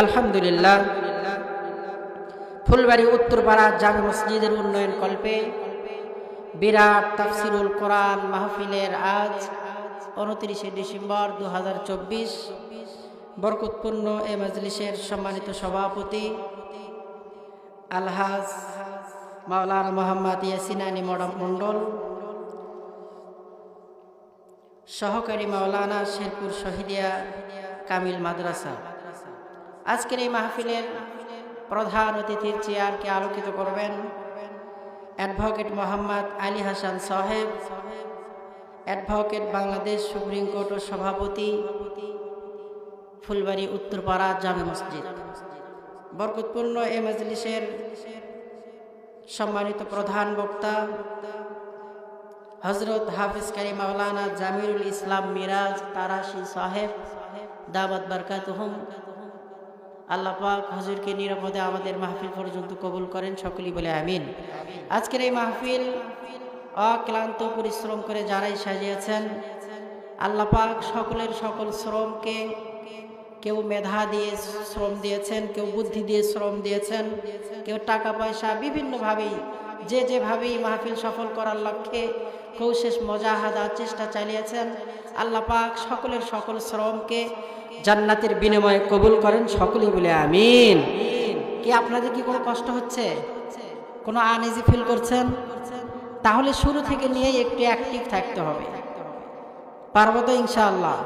আলহামদুলিল্লাহ। ফুলবাড়ি, উত্তরপাড়া জামে মসজিদের উন্নয়ন কল্পে বিরাট তাফসিরুল কোরআন মাহফিলের আজ উনত্রিশে ডিসেম্বর দু বরকতপূর্ণ এ মজলিসের সম্মানিত সভাপতি আলহাজ মাওলানা মোহাম্মদ ইয়াসিনানি মডম মণ্ডল, সহকারী মাওলানা শেরপুর শহীদিয়া কামিল মাদ্রাসা। আজকের এই মাহফিলের প্রধান অতিথির চেয়ারকে আলোকিত করবেন অ্যাডভোকেট মোহাম্মদ আলী হাসান সাহেব, অ্যাডভোকেট বাংলাদেশ সুপ্রিম কোর্টের সভাপতি ফুলবাড়ি উত্তরপাড়া জামে মসজিদ। বরকতপূর্ণ এ মজলিসের সম্মানিত প্রধান বক্তা হজরত হাফিজ কারি মাওলানা জামিরুল ইসলাম মিরাজ তারাশি সাহেব দাবাত বারকাতুহম। আল্লাহ পাক হজুরকে নিরাপদে আমাদের মাহফিল পর্যন্ত কবুল করেন, সকলেই বলে আমিন। আজকের এই মাহফিল অক্লান্ত পরিশ্রম করে যারাই সাজিয়েছেন, আল্লাহ পাক সকলের সকল শ্রমকে কেউ মেধা দিয়ে শ্রম দিয়েছেন, কেউ বুদ্ধি দিয়ে শ্রম দিয়েছেন, কেউ টাকা পয়সা বিভিন্নভাবেই, যে যেভাবেই মাহফিল সফল করার লক্ষ্যে কৌশেষ মজাহাদা চেষ্টা চালিয়েছেন, আল্লাহ পাক সকলের সকল শ্রমকে জান্নাতের বিনিময়ে কবুল করেন সকলেই বলে আমিন। কি আপনাদের কি কোনো কষ্ট হচ্ছে? কোনো আনইজি ফিল করছেন? তাহলে শুরু থেকে নিয়ে একটু অ্যাক্টিভ থাকতে হবে। পারব তো ইনশাআল্লাহ।